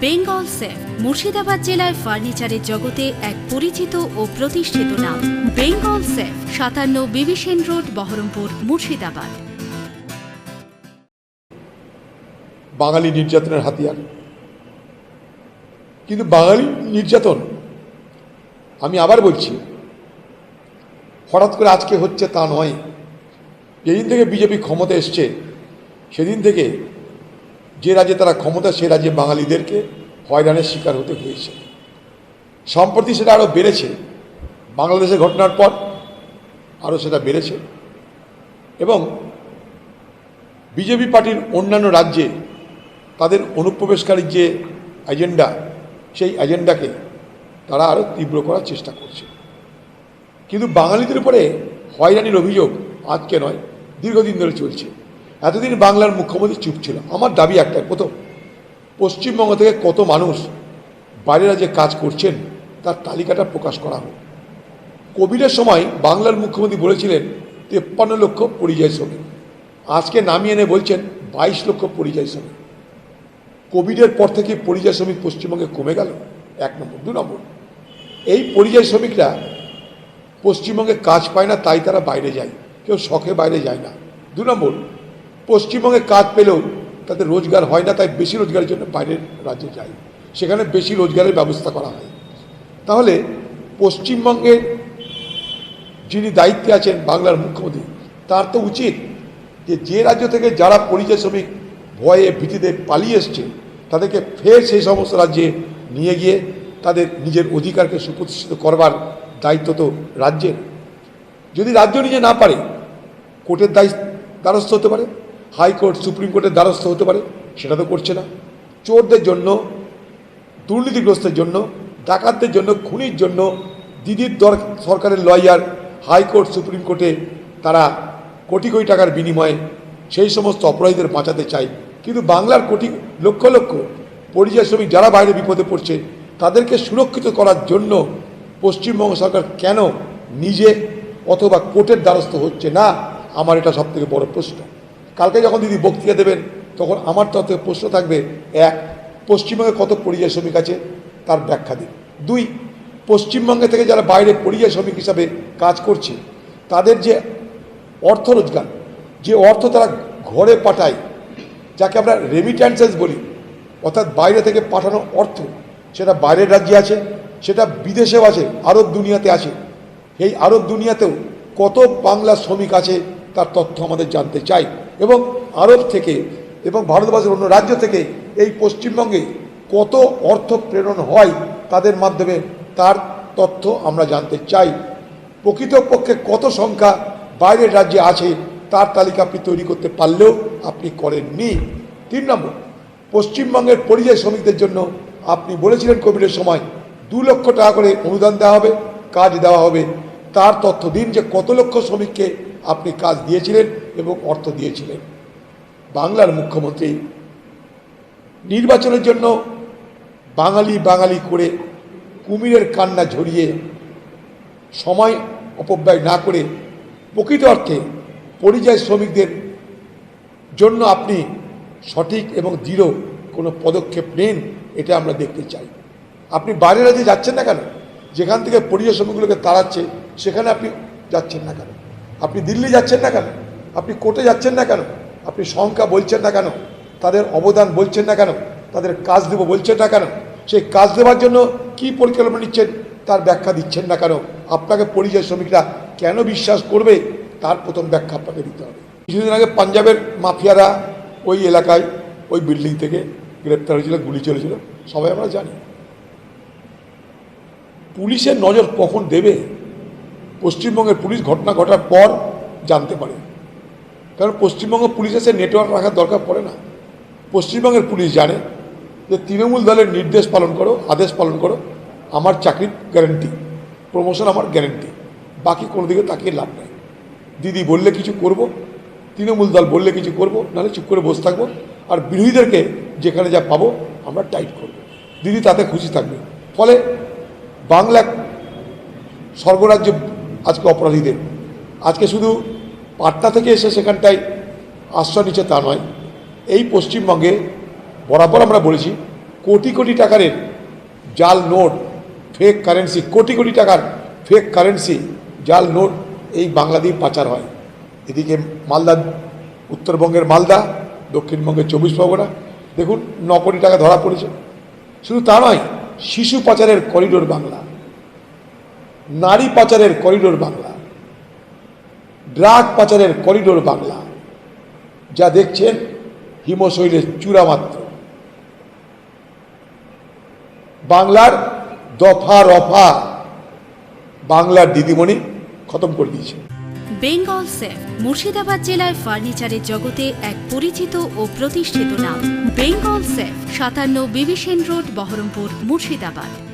Bengal safe, Murshidabad জেলায় ফার্নিচারের জগতে এক পরিচিত ও প্রতিষ্ঠিত নাম। বেঙ্গল সেফ, সাতান্ন বিবিসেন রোড, বহরমপুর, মুর্শিদাবাদ। বাঙালি নির্যাতনের হাতিয়ার। কিন্তু বাঙালি নির্যাতন, আমি আবার বলছি, হঠাৎ করে আজকে হচ্ছে তা নয়। যেদিন থেকে বিজেপি ক্ষমতা এসছে, সেদিন থেকে যে রাজ্যে তারা ক্ষমতা, সে রাজ্যে বাঙালিদেরকে হয়রানের শিকার হতে হয়েছে। সম্প্রতি সেটা আরও বেড়েছে। বাংলাদেশের ঘটনার পর আরও সেটা বেড়েছে। এবং বিজেপি পার্টির অন্যান্য রাজ্যে তাদের অনুপ্রবেশকারীর যে এজেন্ডা সেই এজেন্ডাকে তারা আরও তীব্র করার চেষ্টা করছে। কিন্তু বাঙালিদের উপরে হয়রানির অভিযোগ আজকে নয়, দীর্ঘদিন ধরে চলছে। এতদিন বাংলার মুখ্যমন্ত্রী চুপ ছিল। আমার দাবি একটাই, প্রথম, পশ্চিমবঙ্গ থেকে কত মানুষ বাইরেরা যে কাজ করছেন তার তালিকাটা প্রকাশ করা হোক। কোভিডের সময় বাংলার মুখ্যমন্ত্রী বলেছিলেন, তেপ্পান্ন লক্ষ পরিযায়ী শ্রমিক। আজকে নামিয়ে এনে বলছেন, বাইশ লক্ষ পরিযায়ী শ্রমিক। কোভিডের পর থেকে পরিযায়ী শ্রমিক পশ্চিমবঙ্গে কমে গেল। এক নম্বর। দু নম্বর, এই পরিযায়ী শ্রমিকরা পশ্চিমবঙ্গে কাজ পায় না, তাই তারা বাইরে যায়। কেউ শখে বাইরে যায় না। দু নম্বর পশ্চিমবঙ্গে কাজ পেলেও তাদের রোজগার হয় না, তাই বেশি রোজগারের জন্য বাইরের রাজ্যে যায় সেখানে বেশি রোজগারের ব্যবস্থা করা হয়। তাহলে পশ্চিমবঙ্গের যিনি দায়িত্বে আছেন বাংলার মুখ্যমন্ত্রী, তার তো উচিত যে যে রাজ্য থেকে যারা পরিযায়ী শ্রমিক ভয়ে ভীতিতে পালিয়ে এসছে, তাদেরকে ফের সেই সমস্ত রাজ্যে নিয়ে গিয়ে তাদের নিজের অধিকারকে সুপ্রতিষ্ঠিত করবার দায়িত্ব তো রাজ্যের। যদি রাজ্য নিজে না পারে, কোর্টের দায়ী দ্বারস্থ হতে পারে। হাইকোর্ট, সুপ্রিম কোর্টের দ্বারস্থ হতে পারে, সেটা তো করছে না। চোরদের জন্য, দুর্নীতিগ্রস্তের জন্য, ডাকাতদের জন্য, খুনির জন্য দিদির দর, সরকারের লয়ার, হাইকোর্ট, সুপ্রিম কোর্টে তারা কোটি কোটি টাকার বিনিময়ে সেই সমস্ত অপরাধীদের বাঁচাতে চায়। কিন্তু বাংলার কোটি, লক্ষ লক্ষ পরিযায়ী শ্রমিক যারা বাইরে বিপদে পড়ছে, তাদেরকে সুরক্ষিত করার জন্য পশ্চিমবঙ্গ সরকার কেন নিজে অথবা কোর্টের দ্বারস্থ হচ্ছে না? আমার এটা সবথেকে বড় প্রশ্ন। কালকে যখন দিদি বক্তৃতা দেবেন, তখন আমার তত্ত্বে প্রশ্ন থাকবে, এক, পশ্চিমবঙ্গে কত পরিযায়ী শ্রমিক আছে? তার ব্যাখ্যা দিন। দুই, পশ্চিমবঙ্গে থেকে যারা বাইরে পরিযায়ী শ্রমিক হিসাবে কাজ করছে, তাদের যে অর্থ রোজগার, যে অর্থ তারা ঘরে পাঠায়, যাকে আমরা রেমিট্যান্সেস বলি, অর্থাৎ বাইরে থেকে পাঠানো অর্থ, সেটা বাইরের রাজ্যে আছে, সেটা বিদেশেও আছে, আরব দুনিয়াতে আছে। এই আরব দুনিয়াতেও কত বাংলা শ্রমিক আছে, তার তথ্য আমাদের জানতে চাই। এবং আরব থেকে এবং ভারতবর্ষের অন্য রাজ্য থেকে এই পশ্চিমবঙ্গে কত অর্থ প্রেরণ হয় তাদের মাধ্যমে তার তথ্য আমরা জানতে চাই। প্রকৃতপক্ষে কত সংখ্যা বাইরের রাজ্যে আছে তার তালিকা আপনি তৈরি করতে পারলেও আপনি করেননি। তিন নম্বর, পশ্চিমবঙ্গের পরিযায়ী শ্রমিকদের জন্য আপনি বলেছিলেন কোভিডের সময় দু লক্ষ টাকা করে অনুদান দেওয়া হবে, কাজ দেওয়া হবে। তার তথ্য দিন যে কত লক্ষ শ্রমিককে আপনি কাজ দিয়েছিলেন এবং অর্থ দিয়েছিলেন। বাংলার মুখ্যমন্ত্রী নির্বাচনের জন্য বাঙালি বাঙালি করে কুমিরের কান্না ঝরিয়ে সময় অপব্যয় না করে প্রকৃত অর্থে পরিযায়ী শ্রমিকদের জন্য আপনি সঠিক এবং দৃঢ় কোনো পদক্ষেপ নেন, এটা আমরা দেখতে চাই। আপনি বাইরে রাজ্যে যাচ্ছেন না কেন? যেখান থেকে পরিযায়ী শ্রমিকগুলোকে তাড়াচ্ছে, সেখানে আপনি যাচ্ছেন না কেন? আপনি দিল্লি যাচ্ছেন না কেন? আপনি কোর্টে যাচ্ছেন না কেন? আপনি সংখ্যা বলছেন না কেন? তাদের অবদান বলছেন না কেন? তাদের কাজ দেবো বলছেন না কেন? সেই কাজ দেওয়ার জন্য কি পরিকল্পনা নিচ্ছেন? তার ব্যাখ্যা দিচ্ছেন না কেন? আপনাকে পরিযায়ী শ্রমিকরা কেন বিশ্বাস করবে? তার প্রথম ব্যাখ্যা আপনাকে দিতে হবে। কিছুদিন আগে পাঞ্জাবের মাফিয়ারা ওই এলাকায়, ওই বিল্ডিং থেকে গ্রেপ্তার হয়েছিল, গুলি চলেছিল। সবাই আমরা জানি। পুলিশের নজর কখন দেবে? পশ্চিমবঙ্গের পুলিশ ঘটনা ঘটার পর জানতে পারে। কারণ পশ্চিমবঙ্গ পুলিশের সে নেটওয়ার্ক রাখার দরকার পড়ে না। পশ্চিমবঙ্গের পুলিশ জানে যে তৃণমূল দলের নির্দেশ পালন করো, আদেশ পালন করো, আমার চাকরির গ্যারেন্টি প্রমোশন আমার গ্যারেন্টি বাকি কোনো দিকে তাকিয়ে লাভ নেই। দিদি বললে কিছু করব, তৃণমূল দল বললে কিছু করব, নাহলে চুপ করে বসে থাকব, আর বিরোধীদেরকে যেখানে যা পাবো আমরা টাইট করব। দিদি তাতে খুশি থাকবে। ফলে বাংলা স্বর্গরাজ্য আজকে অপরাধীদের। আজকে শুধু পাটনা থেকে এসে সেখানটায় আশ্রয় নিচ্ছে তা নয়। এই পশ্চিমবঙ্গে বরাবর আমরা বলেছি, কোটি কোটি টাকার জাল note fake currency crore crore টাকার ফেক কারেন্সি জাল নোট এই বাংলা দিয়ে পাচার হয়। এদিকে মালদা, উত্তরবঙ্গের মালদা, দক্ষিণবঙ্গের চব্বিশ পরগনা, দেখুন ন কোটি টাকা ধরা পড়েছে। শুধু তা নয়, শিশু পাচারের করিডোর বাংলা, নারী পাচারের করিডোর বাংলা ড্রাগ পাচারের করিডোর বাংলা। যা দেখছেন হিমশৈলের চূড়া মাত্র। বাংলার দফা রফা বাংলার দিদিমণি খতম করে দিয়েছে বেঙ্গল সেফ, মুর্শিদাবাদ জেলায় ফার্নিচারের জগতে এক পরিচিত ও প্রতিষ্ঠিত নাম। বেঙ্গল সেফ, সাতান্ন বিবিসেন রোড, বহরমপুর, মুর্শিদাবাদ।